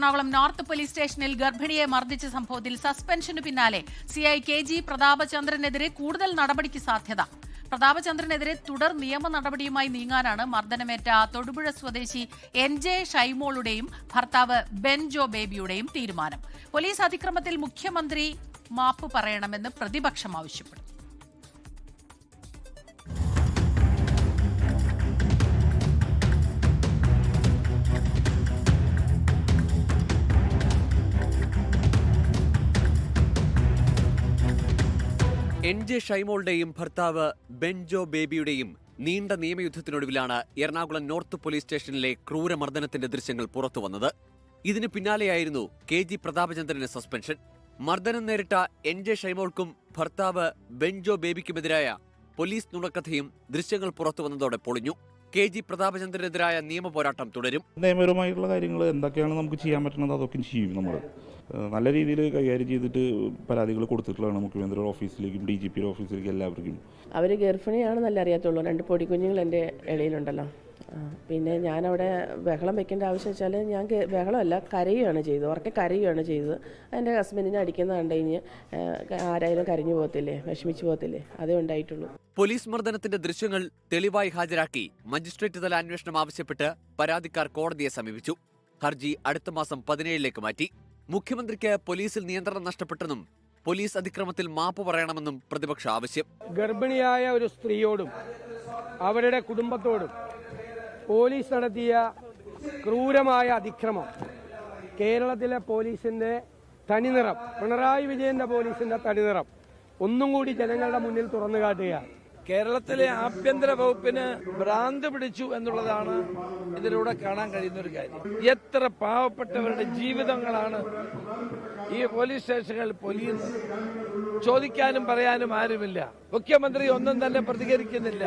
Ernakulam north police സ്റ്റേഷനിൽ ഗർഭിണിയെ മർദ്ദിച്ച സംഭവത്തിൽ സസ്പെൻഷനു പിന്നാലെ സിഐ കെ ജി പ്രതാപചന്ദ്രനെതിരെ കൂടുതൽ നടപടിക്ക് സാധ്യത. പ്രതാപചന്ദ്രനെതിരെ തുടർ നിയമ നടപടിയുമായി നീങ്ങാനാണ് മർദ്ദനമേറ്റ തൊടുപുഴ സ്വദേശി എൻ ജെ ഷൈമോളുടെയും ഭർത്താവ് ബെൻജോ ബേബിയുടെയും തീരുമാനം. പോലീസ് അതിക്രമത്തിൽ മുഖ്യമന്ത്രി മാപ്പ് പറയണമെന്ന് പ്രതിപക്ഷം ആവശ്യപ്പെടും എൻ ജെ ഷൈമോളുടെയും ഭർത്താവ് ബെൻജോ ബേബിയുടെയും നീണ്ട നിയമയുദ്ധത്തിനൊടുവിലാണ് എറണാകുളം നോർത്ത് പോലീസ് സ്റ്റേഷനിലെ ക്രൂരമർദ്ദനത്തിന്റെ ദൃശ്യങ്ങൾ പുറത്തുവന്നത്. ഇതിന് പിന്നാലെയായിരുന്നു കെ ജി പ്രതാപചന്ദ്രന് സസ്പെൻഷൻ. മർദ്ദനം നേരിട്ട എൻ ജെ ഷൈമോൾക്കും ഭർത്താവ് ബെൻജോ ബേബിക്കുമെതിരായ പോലീസ് നുണക്കഥയും ദൃശ്യങ്ങൾ പുറത്തുവന്നതോടെ പൊളിഞ്ഞു. കെ ജി പ്രതാപചന്ദ്രനെതിരായ നിയമ പോരാട്ടം തുടരും. നിയമപരമായിട്ടുള്ള കാര്യങ്ങൾ എന്തൊക്കെയാണ് നമുക്ക് ചെയ്യാൻ പറ്റുന്നത് അതൊക്കെ ചെയ്യും നമ്മൾ നല്ല രീതിയിൽ കൈകാര്യം ചെയ്തിട്ട് പരാതികൾ കൊടുത്തിട്ടുള്ളതാണ് മുഖ്യമന്ത്രിയുടെ ഓഫീസിലേക്കും ഡി ജി പിയുടെ ഓഫീസിലേക്കും എല്ലാവർക്കും. അവർ ഗർഭിണിയാണെന്നല്ല അറിയാത്തുള്ളൂ. രണ്ട് പൊടിക്കുഞ്ഞുങ്ങൾ എന്റെ ഇടയിലുണ്ടല്ലോ. പിന്നെ ഞാനവിടെ ബഹളം വെക്കേണ്ട ആവശ്യം വെച്ചാൽ ഞാൻ ബഹളമല്ല കരയുകയാണ് ചെയ്തത്. ഉറക്കെ കരയുകയാണ് ചെയ്തത്. എന്റെ ഹസ്ബൻഡിനെ അടിക്കുന്ന കണ്ടു കഴിഞ്ഞ് ആരായാലും കരഞ്ഞു പോകത്തില്ലേ വിഷമിച്ചു പോകത്തില്ലേ അതേ ഉണ്ടായിട്ടുള്ളൂ. പോലീസ് മർദ്ദനത്തിന്റെ ദൃശ്യങ്ങൾ തെളിവായി ഹാജരാക്കി മജിസ്ട്രേറ്റ് തല അന്വേഷണം ആവശ്യപ്പെട്ട് പരാതിക്കാർ കോടതിയെ സമീപിച്ചു. ഹർജി അടുത്ത മാസം പതിനേഴിലേക്ക് മാറ്റി. മുഖ്യമന്ത്രിക്ക് പോലീസിൽ നിയന്ത്രണം നഷ്ടപ്പെട്ടെന്നും പോലീസ് അതിക്രമത്തിൽ മാപ്പ് പറയണമെന്നും പ്രതിപക്ഷ ആവശ്യം. ഗർഭിണിയായ ഒരു സ്ത്രീയോടും അവരുടെ കുടുംബത്തോടും പോലീസ് നടത്തിയ ക്രൂരമായ അതിക്രമം കേരളത്തിലെ പോലീസിന്റെ തനിനിറം പിണറായി വിജയന്റെ പോലീസിന്റെ തനിനിറം ഒന്നും കൂടി ജനങ്ങളുടെ മുന്നിൽ തുറന്നു കാട്ടുകയാണ്. കേരളത്തിലെ ആഭ്യന്തര വകുപ്പിന് ഭ്രാന്ത് പിടിച്ചു എന്നുള്ളതാണ് ഇതിലൂടെ കാണാൻ കഴിയുന്ന ഒരു കാര്യം. എത്ര പാവപ്പെട്ടവരുടെ ജീവിതങ്ങളാണ് ഈ പോലീസ് സ്റ്റേഷനുകളിൽ പൊലിയുന്നത്? ചോദിക്കാനും പറയാനും ആരുമില്ല. മുഖ്യമന്ത്രി ഒന്നും തന്നെ പ്രതികരിക്കുന്നില്ല.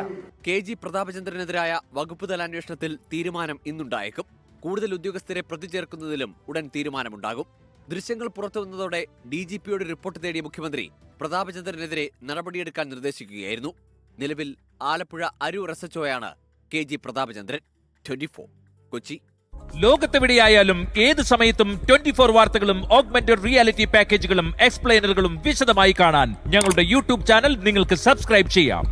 കെ ജി പ്രതാപചന്ദ്രനെതിരായ വകുപ്പ് തല അന്വേഷണത്തിൽ തീരുമാനം ഇന്നുണ്ടായേക്കും. കൂടുതൽ ഉദ്യോഗസ്ഥരെ പ്രതി ചേർക്കുന്നതിലും ഉടൻ തീരുമാനമുണ്ടാകും. ദൃശ്യങ്ങൾ പുറത്തുവന്നതോടെ ഡി ജി പിയുടെ റിപ്പോർട്ട് തേടിയ മുഖ്യമന്ത്രി പ്രതാപചന്ദ്രനെതിരെ നടപടിയെടുക്കാൻ നിർദ്ദേശിക്കുകയായിരുന്നു. നിലവിൽ Alappuzha Aroor S എച്ച്ഒയാണ് K G Prathapachandran. Twenty four Kochi. ലോകത്തെവിടെയായാലും ഏത് സമയത്തും ട്വന്റി ഫോർ വാർത്തകളും ഓഗ്മെന്റഡ് റിയാലിറ്റി പാക്കേജുകളും എക്സ്പ്ലെയിനറുകളും വിശദമായി കാണാൻ ഞങ്ങളുടെ യൂട്യൂബ് ചാനൽ നിങ്ങൾക്ക് സബ്സ്ക്രൈബ് ചെയ്യാം.